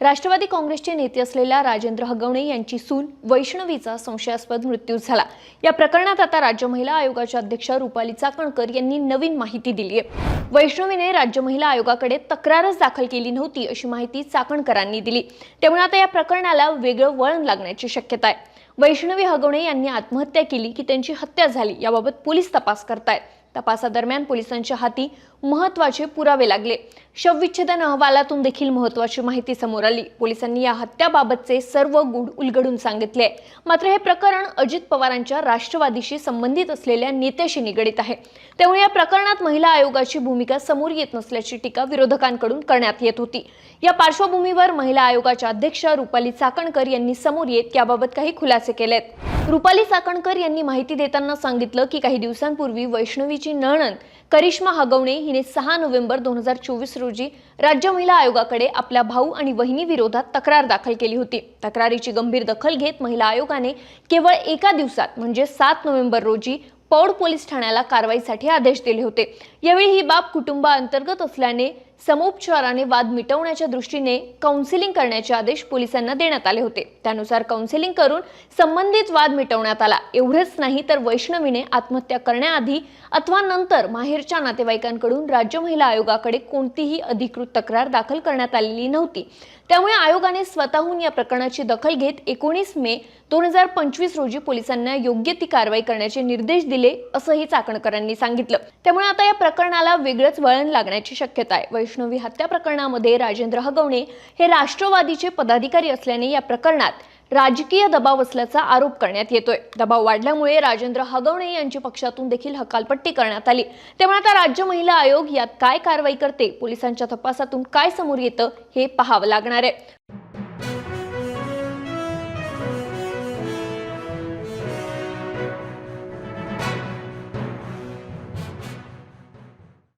राष्ट्रवादी काँग्रेसचे नेते असलेल्या राजेंद्र हगवणे यांची सून वैष्णवीचा संशयास्पद मृत्यू झाला. या प्रकरणात आता राज्य महिला आयोगाच्या अध्यक्षा रुपाली चाकणकर यांनी नवीन माहिती दिली आहे. वैष्णवीने राज्य महिला आयोगाकडे तक्रारच दाखल केली नव्हती अशी माहिती चाकणकरांनी दिली. त्यामुळे आता या प्रकरणाला वेगळं वळण लागण्याची शक्यता आहे. वैष्णवी हगवणे यांनी आत्महत्या केली की त्यांची हत्या झाली याबाबत पोलीस तपास करतायत. तपासादरम्यान पोलिसांच्या हाती महत्त्वाचे पुरावे लागले. शवविच्छेदन अहवालातून देखील महत्वाची माहिती समोर आली. पोलिसांनी या हत्याबाबतचे सर्व गुढ उलगडून सांगितले. आहे. मात्र हे प्रकरण अजित पवारांच्या राष्ट्रवादीशी संबंधित असलेल्या नेत्याशी निगडीत आहे. त्यामुळे या प्रकरणात महिला आयोगाची भूमिका समोर येत नसल्याची टीका विरोधकांकडून करण्यात येत होती. या पार्श्वभूमीवर महिला आयोगाच्या अध्यक्ष रुपाली चाकणकर यांनी समोर येत याबाबत काही खुलासे केलेत. रुपाली चाकणकर यांनी माहिती देताना सांगितलं की काही दिवसांपूर्वी वैष्णवीची नणंद करिश्मा हगवणे हिने सहा नोव्हेंबर दोन हजार चोवीस रोजी राज्य महिला आयोगाकडे आपल्या भाऊ आणि वहिनी विरोधात तक्रार दाखल केली होती. तक्रारीची गंभीर दखल घेत महिला आयोगाने केवळ एका दिवसात म्हणजे सात नोव्हेंबर रोजी पौड पोलीस ठाण्याला कारवाईसाठी आदेश दिले होते. यावेळी ही बाब कुटुंबाअंतर्गत असल्याने समोपचाराने वाद मिटवण्याच्या दृष्टीने काउन्सिलिंग करण्याचे आदेश पोलिसांना देण्यात आले होते. त्यानुसार काउन्सिलिंग करून संबंधित वाद मिटवण्यात आला. एवढेच नाही तर वैष्णवीने आत्महत्या करण्याआधी अथवा नंतर माहेरच्या नातेवाईकांकडून राज्य महिला आयोगाकडे कोणतीही अधिकृत तक्रार दाखल करण्यात आलेली नव्हती. त्यामुळे आयोगाने स्वतःहून या प्रकरणाची दखल घेत एकोणीस मे दोन हजार पंचवीस रोजी पोलिसांना योग्य ती कारवाई करण्याचे निर्देश दिले असंही चाकणकरांनी सांगितलं. त्यामुळे आता या प्रकरणाला वेगळंच वळण लागण्याची शक्यता आहे. वैष्णवी हत्या प्रकरणामध्ये राजेंद्र हगवणे हे राष्ट्रवादीचे पदाधिकारी असल्याने या प्रकरणात राजकीय दबाव असल्याचा आरोप करण्यात येतोय. दबाव वाढल्यामुळे राजेंद्र हगवणे यांची पक्षातून देखील हकालपट्टी करण्यात आली. त्यामुळे आता राज्य महिला आयोग यात काय कारवाई करते? पोलिसांच्या तपासातून काय समोर येतं हे पाहावं लागणार आहे.